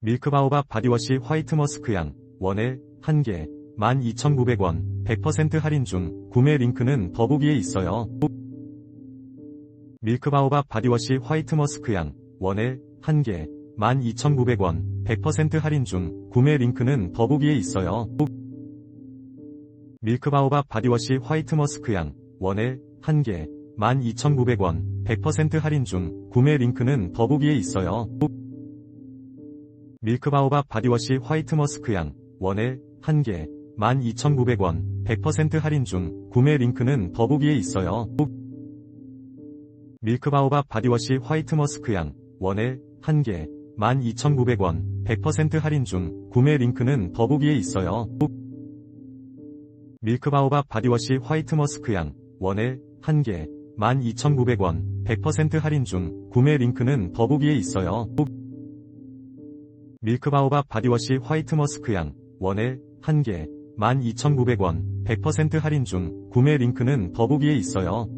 밀크바오밥 바디워시 화이트 머스크 양, 원에, 1개, 12,900원, 100% 할인 중, 구매 링크는 더보기에 있어요. 밀크바오밥 바디워시 화이트 머스크 양, 원에, 1개, 12,900원, 100% 할인 중, 구매 링크는 더보기에 있어요. 밀크바오밥 바디워시 화이트 머스크 양, 원에, 1개, 12,900원, 100% 할인 중, 구매 링크는 더보기에 있어요. 밀크바오밥 바디워시 화이트 머스크 양, 원에, 1개, 12,900원, 100% 할인 중, 구매 링크는 더보기에 있어요. 밀크바오밥 바디워시 화이트 머스크 양, 원에, 1개, 12,900원, 100% 할인 중, 구매 링크는 더보기에 있어요. 밀크바오밥 바디워시 화이트 머스크 양, 원에, 1개, 12,900원, 100% 할인 중, 구매 링크는 더보기에 있어요. 밀크바오밥 바디워시 화이트 머스크 양, 원에, 1개, 12,900원, 100% 할인 중, 구매 링크는 더보기에 있어요.